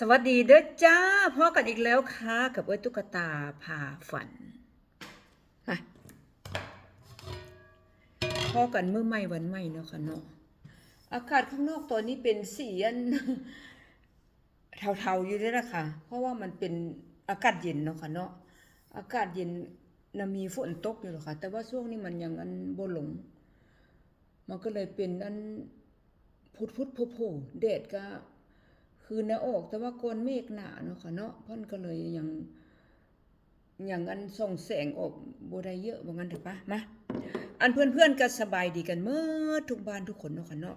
สวัสดีเด้อจ้าพ่อกันอีกแล้วค่ะกับเอ้ยตุ๊กตาพาฝันมาพ่อกันเมื่อไม่วันไม่เนาะค่ะเนาะอากาศข้างนอกตอนนี้เป็นสีอันเทาๆอยู่ด้วยนะคะเพราะว่ามันเป็นอากาศเย็นเนาะค่ะเนาะอากาศเย็นนะมีฝนตกอยู่หรอกค่ะ แต่ว่าช่วงนี้มันยังอันโบหลง มันก็เลยเป็นอันพุดพุดโผโผแดดก็ คือหน้าอกแต่ว่าก้อนเมฆหนาเนาะค่ะเนาะพ่นก็เลยยังอย่างอันส่องแสงออกบ่ได้เยอะว่างั้นเถอะปะมาอันเพื่อนๆก็สบายดีกันเมื่อทุกบ้านทุกคนเนาะค่ะเนาะ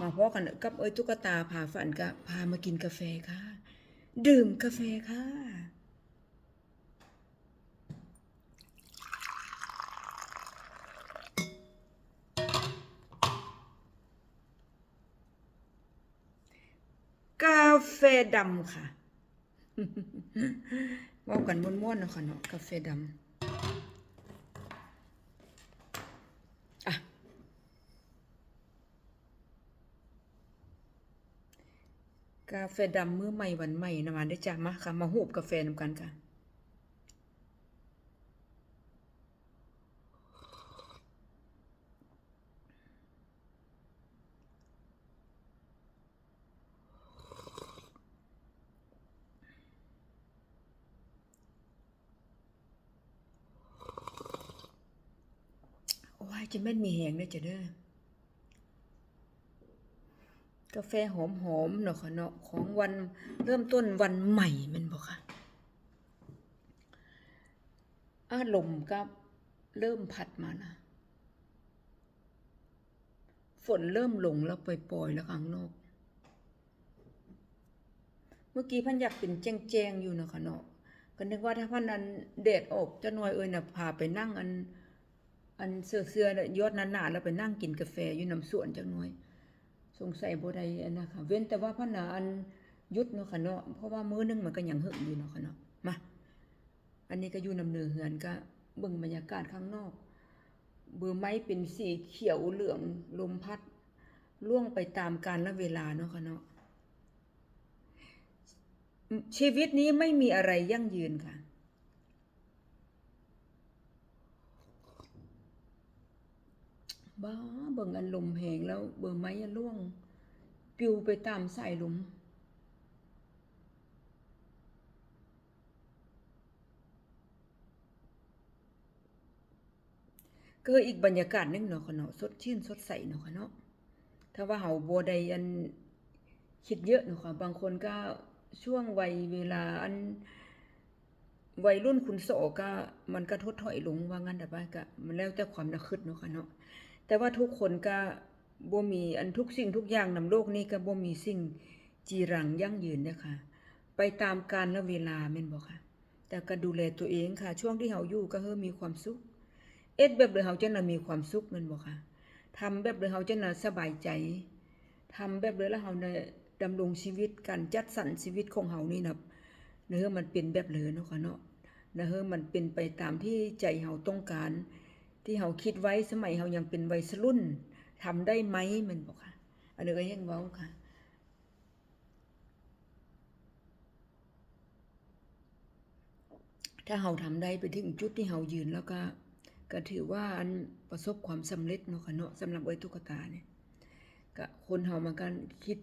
มาพอกันกับเอ้ยตุ๊กตาพาฝันก็พามากินกาแฟค่ะ ดื่มกาแฟค่ะ แฟดำค่ะว่ากันม้วนๆเนะค่ะเนาะกาแฟดำอะกาแฟดำมื้อใหม่วันใหม่นะมาได้จ้ามาค่ะ มาหูบกาแฟนำกันค่ะ โอ้ย จะแม่นมีแหงเด้อจะเด้อกาแฟหอมๆเนาะค่ะเนาะของวันเริ่มต้นวันใหม่มันบ่ค่ะ อารมณ์ก็เริ่มพัดมานะฝนเริ่มลงแล้วปล่อยๆแล้วข้างนอกเมื่อกี้พันอยากเป็นแจ้งๆอยู่เนาะค่ะเนาะก็นึกว่าถ้าพันนั้นแดดออกจะหน่อยเอ้ยน่ะพาไปนั่งอัน อันเสื้อเสื้อยอดหนาๆแล้วไปนั่งกินกาแฟอยู่น้ำสวนจักหน่อย สงสัยบ่ได้อันนะค่ะเว้นแต่ว่าพระนาอันยุดเนาะค่ะเนาะเพราะว่ามื้อนึงมันก็ยังหึงอยู่เนาะค่ะเนาะมาอันนี้ก็อยู่นำเนือเฮือนก็เบิ่งบรรยากาศข้างนอกเบอไม้เป็นสีเขียวเหลืองลมพัดล่วงไปตามกาลและเวลาเนาะค่ะเนาะชีวิตนี้ไม่มีอะไรยั่งยืนค่ะ บ้าเบิ่งอันลมแหงแล้วเบิ่งไม้อันล่วง ปิวไปตามสายลมก็อีกบรรยากาศหนึงเนาะค่ะเนาะสดชื่นสดใสเนาะค่ะเนาะถ้าว่าเฮาบ่ได้อันคิดเยอะเนาะค่ะบางคนก็ช่วงวัยเวลาอันวัยรุ่นคุณโสก็มันก็ทดถอยลงว่างั้นแต่ว่าก็มันแล้วแต่ความนึกคิดเนาะค่ะเนาะ แต่ว่าทุกคนก็บ่มีอันทุกสิ่งทุกอย่างนำโลกนี้ก็บ่มีสิ่งจีรังยั่งยืนเด้อค่ะ ไปตามกาลและเวลาแม่นบ่ค่ะ แต่ก็ดูแลตัวเองค่ะ ช่วงที่เฮาอยู่ก็เฮอมีความสุข เอ็ดแบบเลยเฮาจะน่ะมีความสุขแม่นบ่ค่ะทำแบบเลยเฮาจะน่ะสบายใจทำแบบเลยแล้วเฮาน่ะดำรงชีวิตการจัดสรรชีวิตของเฮานี่นะเนื้อมันเป็นแบบเลยเนาะค่ะเนาะเนื้อมันเป็นไปตามที่ใจเฮาต้องการ ที่เฮาคิดไว้สมัยเฮายังเป็นวัยรุ่นทำได้ไหมมันบอกค่ะ อันนี้ก็ยังเว้าค่ะถ้าเฮาทำได้ไปถึงจุดที่เฮายืนแล้วก็ ก็ถือว่าอันประสบความสำเร็จเนาะค่ะเนาะสำหรับไอ้ตุ๊กตาเนี่ยก็คนเฮามันก็คิด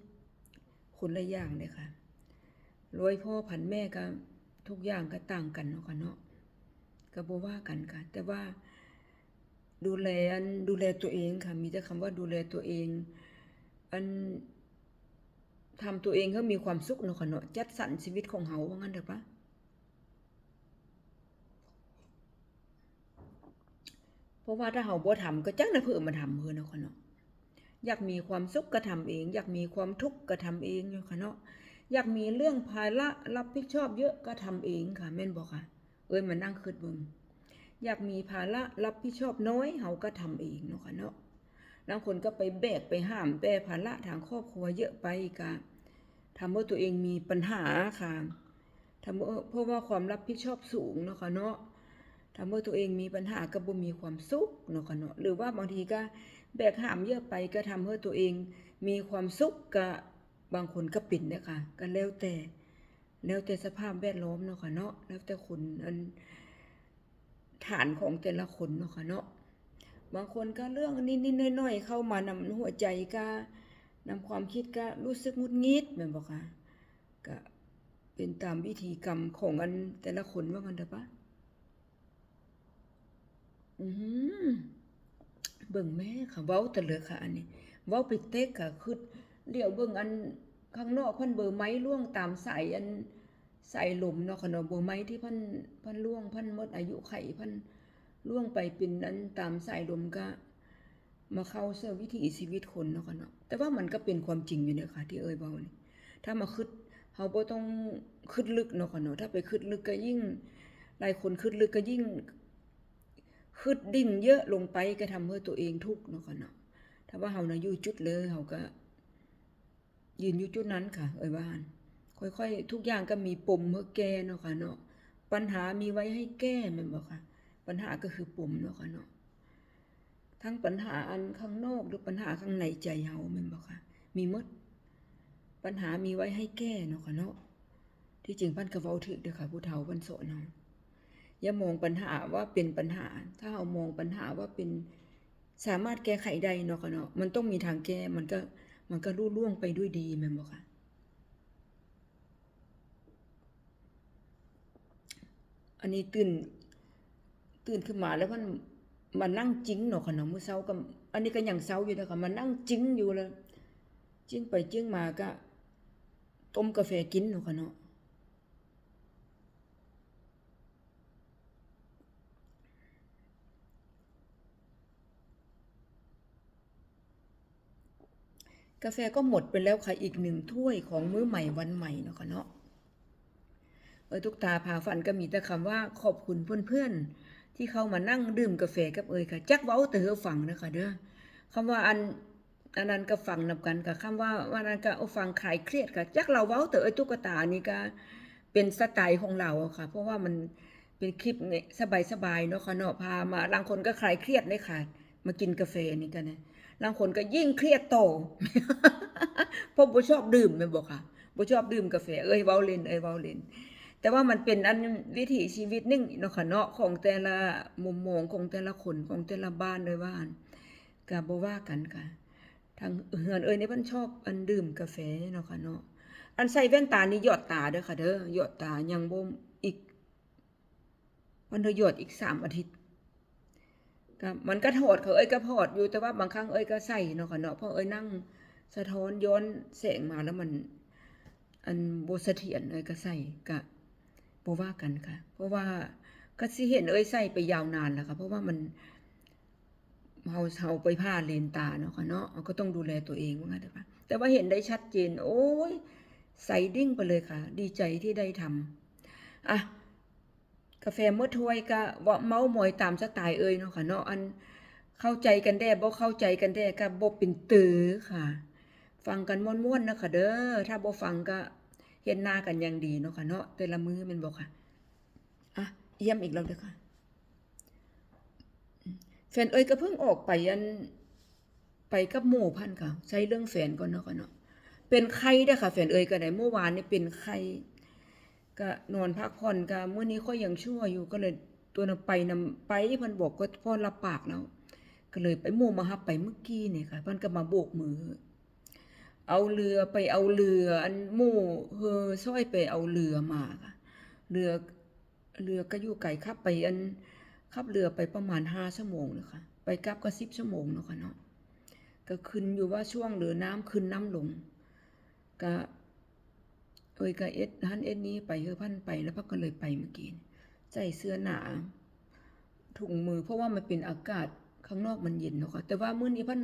คนละอย่างเลยค่ะรวยพ่อผันแม่ก็ทุกอย่างก็ต่างกันเนาะค่ะเนาะก็บ่ว่ากันค่ะ แต่ว่า ดูแลอันดูแลตัวเองค่ะ มีแต่คำว่าดูแลตัวเอง อันทำตัวเองให้มีความสุขเนาะค่ะเนาะจัดสรรชีวิตของเฮาว่างั้นเถอะปะเพราะว่าถ้าเฮาบ่ทำก็จักน่ะเพิ่นมาทำเพิ่นเนาะค่ะเนาะอยากมีความสุขก็ทำเอง อยากมีความทุกข์ก็ทำเองเนาะค่ะเนาะอยากมีเรื่องภาระรับผิดชอบเยอะก็ทำเองค่ะแม่นบ่ค่ะ เอ้ยมานั่งคิดเบิ่ง อยากมีภาระรับผิดชอบน้อยเฮาก็ทำเองเนาะค่ะเนาะบางคนก็ไปแบกไปห้ามแบกภาระทางครอบครัวเยอะไปก็ทำให้ตัวเองมีปัญหาค่ะทำให้เพราะว่าความรับผิดชอบสูงเนาะค่ะเนาะทำให้ตัวเองมีปัญหาก็บ่มีความสุขเนาะค่ะเนาะหรือว่าบางทีก็แบกห้ามเยอะไปก็ทำให้ตัวเองมีความสุขก็บางคนก็ป็นเด้อค่ะก็แล้วแต่แล้วแต่สภาพแวดล้อมเนาะค่ะเนาะแล้วแต่คนอัน ฐานของแต่ละคนเนาะค่ะเนาะบางคนก็เรื่องนิดๆน่อยๆเข้ามานำหัวใจก็นำความคิดก็รู้สึกงุดงิดแม่นบ่ค่ะก็เป็นตามวิธีกรรมของอันแต่ละคนว่ากันเถอะปะอือหือเบิ่งแม่ค่ะเว้าแต่เหลือค่ะ อันนี้เว้าไปเต็กค่ะคือเลี้ยวเบิ่งอันข้างนอกเพิ่นเบอร์ไม้ล่วงตามสายอัน ใสายลมเนาะค่ะเนาะเบอร์ไม้ที่พิ่นพิ่นล่วงพิ่นมดอายุไขเพิ่นล่วงไปเป็นอันตามสายลมก็มาเข้าเสื้อวิถีชีวิตคนเนาะค่ะเนาะแต่ว่ามันก็เป็นความจริงอยู่เนี่ยค่ะ ที่เอ่ยเว้านี่ยถ้ามาคิดเฮาบ่ต้องคิดลึกเนาะค่ะเนาะถ้าไปคิดลึกก็ยิ่งหลายคนคิดลึกก็ยิ่งคิดดิ่งเยอะลงไปก็ทำให้ตัวเองทุกข์เนาะค่ะเนาะถ้าว่าเฮานะอยู่จุดเลยเฮาก็ ยืนอยู่จุดนั้นค่ะ เอ่ยว่าน ค่อยๆ ทุกอย่างก็มีปมเมื่อแก้เนาะค่ะเนาะปัญหามีไว้ให้แก้แม่นบ่ค่ะ ปัญหาก็คือปมเนาะค่ะเนาะทั้งปัญหาอันข้างนอกหรือปัญหาข้างในใจเฮาแม่นบ่ค่ะ มีมด ปัญหามีไว้ให้แก้เนาะค่ะเนาะที่จริงพิ่นก็เว้าถูกเด้อค่ะผู้เฒ่าพิ่นสนเฮาอย่ามองปัญหาว่าเป็นปัญหา ถ้าเฮามองปัญหาว่าเป็นสามารถแก้ไขได้เนาะค่ะเนาะมันต้องมีทางแก้มันก็มันก็ลุล่วงไปด้วยดีแม่นบ่ค่ะ อันนี้ตื่นตื่นขึ้นมาแล้วมันมานั่งจิ้งเนาะค่ะเนาะมื้อเช้าก็อันนี้ก็ยังเช้าอยู่เด้อค่ะมานั่งจิ้งอยู่เลยจิ้งไปจิ้งมาก็ต้มกาแฟกินเนาะค่ะเนาะกาแฟก็หมดไปแล้วค่ะอีกหนึ่งถ้วยของมื้อใหม่วันใหม่เนาะค่ะเนาะ เออทุกตาพาฝันก็มีแต่คำว่าขอบคุณเพื่อนๆ ที่เข้ามานั่งดื่มกาแฟกับเอยค่ะ จักเว้าแต่เฮอฟังนะคะเด้อคำว่าอันอันนั้นก็ฟังนํกันกับคำว่าวันนั้นก็เอาฟังคลายเครียดค่ะจักเราเว้าแต่เอตุ๊กตานี่ก็เป็นสไตล์ของเราค่ะ เพราะว่ามันเป็นคลิปเนี่ยสบายๆเนาะค่ะเนาะพามาบางคนก็คลายเครียดเลยค่ะ มากินกาแฟนี่กันนะบางคนก็ยิ่งเครียดโตเพราะบ่ชอบดื่มแม่นบ่ค่ะบ่ชอบดื่มกาแฟเอ้ยเว้าเล่นเอ้ยเว้าเล่น แต่ว่ามันเป็นอันวิถีชีวิตนึงเนาะค่ะเนาะของแต่ละมุมมองของแต่ละคนของแต่ละบ้านเลยว่านก็บ่ว่ากันค่ะทางเฮือนเอ้ยนี่เพิ่นชอบอันดื่มกาแฟเนาะค่ะเนาะอันใส่แว่นตานี่หยอดตาเด้อค่ะเด้อหยอดตายังบ่มอีกมันเธอหยอดอีกสามอาทิตย์ก็มันก็ถอดเขาเอ้ยก็พอดอยู่แต่ว่าบางครั้งเอ้ยก็ใส่เนาะค่ะเนาะเพราะเอ้ยนั่งสะท้อนย้อนแสงมาแล้วมัน อันโบ่เถียรเอ้ยก็ใส่ก็ บ่ว่ากันค่ะ เพราะว่าก็สิเห็นเอ้ยใส่ไปยาวนานแล้วค่ะเพราะว่ามันเฮาเฮาไปผ้าเลนตาเนาะค่ะเนาะก็ต้องดูแลตัวเองว่างั้นเถอะค่ะแต่ว่าเห็นได้ชัดเจน โอ้ยใสดิ้งไปเลยค่ะ ดีใจที่ได้ทำอะกาแฟเมื่อถ้วยก็บ่เมาหมอยตามสไตล์เอ้ยเนาะค่ะเนาะอันเข้าใจกันแด้บ่เข้าใจกันแด้ก็บ่เป็นตือค่ะ ฟังกันม่วนๆนะคะเด้อถ้าบ่ฟังก็ เห็นหน้ากันอย่างดีเนาะค่ะเนาะแต่ละมือม่นบ่ค่ะอะเยี่ยมอีกแล้วเด้อค่ะแฟนเอ้ยก็เพิ่งออกไปอันไปกับหมู่พันค่ะ ใช้เรื่องแฟนก่อนเนาะค่ะเนาะเป็นไข้ด้ค่ะแฟนเอ้ยก็ได้เมื่อวานนี่เป็นไข้ก็นอนพักผ่อนก็มื้อนี้ค่อยยังชั่วอยู่ก็เลยตัวน่ะไปนำไปพิ่นบอกก็พ่อรับปากแล้ว ก็เลยไปหมู่มารับไปเมื่อกี้เนี่ยค่ะพิ่นก็มาโบกมือ เอาเรือไปเอาเรืออันมู่เฮอซ้อยไปเอาเรือมาค่ะเรือเรือก็อยู่ไกลขับไปอันขับเรือไปประมาณ5ชั่วโมงนะคะไปกลับก็10ชั่วโมงเนาะค่ะเนาะก็ขึ้นอยู่ว่าช่วงเรือน้ำขึ้นน้ำลงก็เอ้ยก็เอ็ดหันเอ็ดนี้ไปเฮอพันไปแล้วพักก็เลยไปเมื่อกี้ใส่เสื้อหนาถุงมือเพราะว่ามันเป็นอากาศข้างนอกมันเย็นเนาะค่ะแต่ว่ามื้อนี้พัน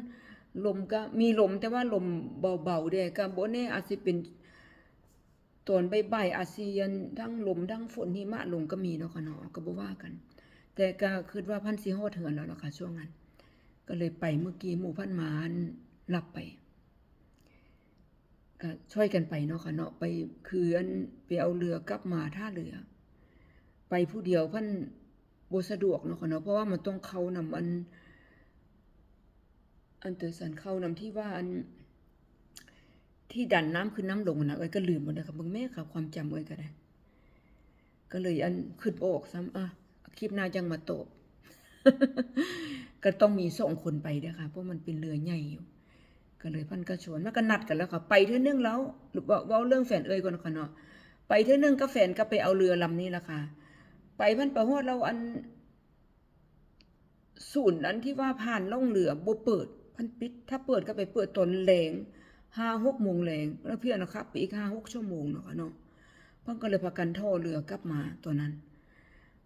ลมก็มีลมแต่ว่าลมเบาๆเด้ก็บ่แน่อาจสิเป็นตอนใบๆอาจสิยันทั้งลมทั้งฝนหิมะลงก็มีเนาะค่ะเนาะก็บ่ว่ากัน แต่ก็คิดว่าพันสิฮอดเหือนแล้วล่ะค่ะช่วงนั้น ก็เลยไปเมื่อกี้หมู่พันมารับไปก็ช่วยกันไปเนาะค่ะเนาะไปคืออันไปเอาเรือกลับมาท่าเรือ ไปผู้เดียวพันบ่สะดวกเนาะค่ะเนาะเพราะว่ามันต้องเข้านำอัน อันเตอร์สันเข้านำที่ว่าอันที่ดันน้ำขึ้นน้ำลงนะเอ้ยก็ลืมหมดแล้วค่ะเบิ่งแม่ค่ะความจำเอ้ยก็ได้ก็เลยอันขึ้นออกซ้ำอะคลิปหน้าจังมาตบก็ต้องมีสองคนไปเด้อค่ะเพราะมันเป็นเรือใหญ่อยู่ ก็เลยพันก็ชวนมันก็นัดกันแล้วค่ะ ไปเทื่อนึงแล้วหรือว่าเรื่องแฟนเอ้ยก่อนค่ะเนาะไปเทื่อนึงก็แฟนก็ไปเอาเรือลำนี้ละค่ะ ไปพันประฮอดเราอันศูนย์อันที่ว่าผ่านล่องเรือบ่เปิด พันปิดถ้าเปิดก็ไปเปิดตอนแรงห้าหกโมงแรงแล้วเพื่อนนะครับไปอีกห้าหกชั่วโมงเนาะเนาะเพิ่นก็เลยพากันท่อเรือกลับมาตัวนั้น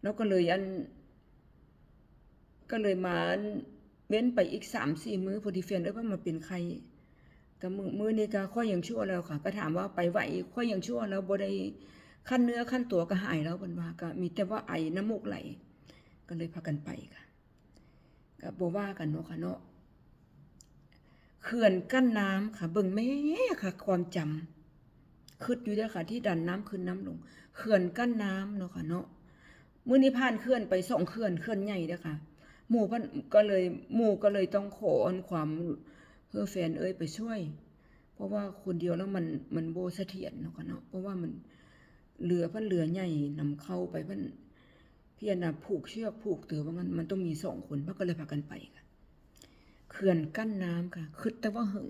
แล้วก็เลยอัน ก็เลยมาอันเว้นไปอีกสามสี่มื้อพอดีเฟนเอ้ยว่ามาเป็นใครก็มือมื้อนี้ก็ค่อยยังชั่วแล้วค่ะ ก็ถามว่าไปไหวค่อยยังชั่วแล้วบ่ได้ขั้นเนื้อขั้นตัวก็หายแล้วเพิ่นว่าก็มีแต่ว่าไอน้ำมูกไหล ก็เลยพากันไปค่ะก็บ่ว่ากันเนาะค่ะเนาะ เขื่อนกั้นน้ำค่ะ เบิ่งแม่ค่ะ ความจำคิดอยู่ด้อค่ะ ที่ดันน้ำขึ้นน้ำลง เขื่อนกั้นน้ำเนาะค่ะเนาะมื้อนี้ผ่านเขื่อนไปสองเขื่อนเขื่อนใหญ่เด้อค่ะ หมู่พิ่นก็เลยหมู่ก็เลยต้องขออนความเพื่อแฟนเอ้ยไปช่วย เพราะว่าคนเดียวแล้วมันมันโบ่เสถียรเนาะค่ะเนาะเพราะว่ามันเรือพิ่นเรือใหญ่นำเข้าไปพิ่นพี่อนน่ะผูกเชือกผูกเตือว่างั้นมันต้องมีสองคนมันก็เลยพากันไปค่ะ เขื่อนกั้นน้ำค่ะคิดแต่ว่าหึง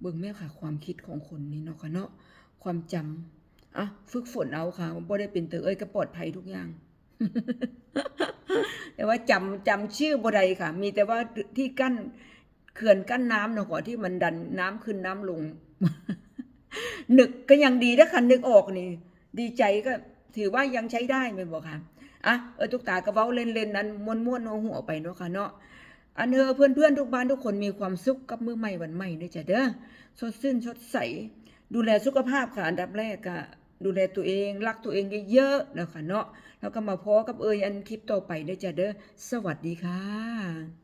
เบิ่งแม่ค่ะ ความคิดของคนนี่เนาะค่ะเนาะความจำอะฝึกฝนเอาค่ะบ่ได้เป็นเตอเอ้ยก็ปลอดภัยทุกอย่าง แต่ว่าจำจำชื่อบ่ได้ค่ะ มีแต่ว่าที่กั้นเขื่อนกั้นน้ำเนาะก่อนที่มันดันน้ำขึ้นน้ำลงนึกก็ยังดีนะคันนึกออกนี่ ดีใจก็ถือว่ายังใช้ได้แม่นบ่ค่ะอะเออทุกตาก็เว้าเล่นๆนั้นม่วนๆเอาหัวไปเนาะค่ะเนาะ อันเธอเพื่อนๆทุกบ้านทุกคนมีความสุขกับมือใหม่วันใหม่ด้วยจ้ะเด้อสดชื่นสดใส ดูแลสุขภาพค่ะอันดับแรกอะดูแลตัวเองรักตัวเองเยอะๆนะคะเนาะแล้วก็มาพอกับเอยอันคลิปต่อไปด้วยจ้ะเด้อสวัสดีค่ะ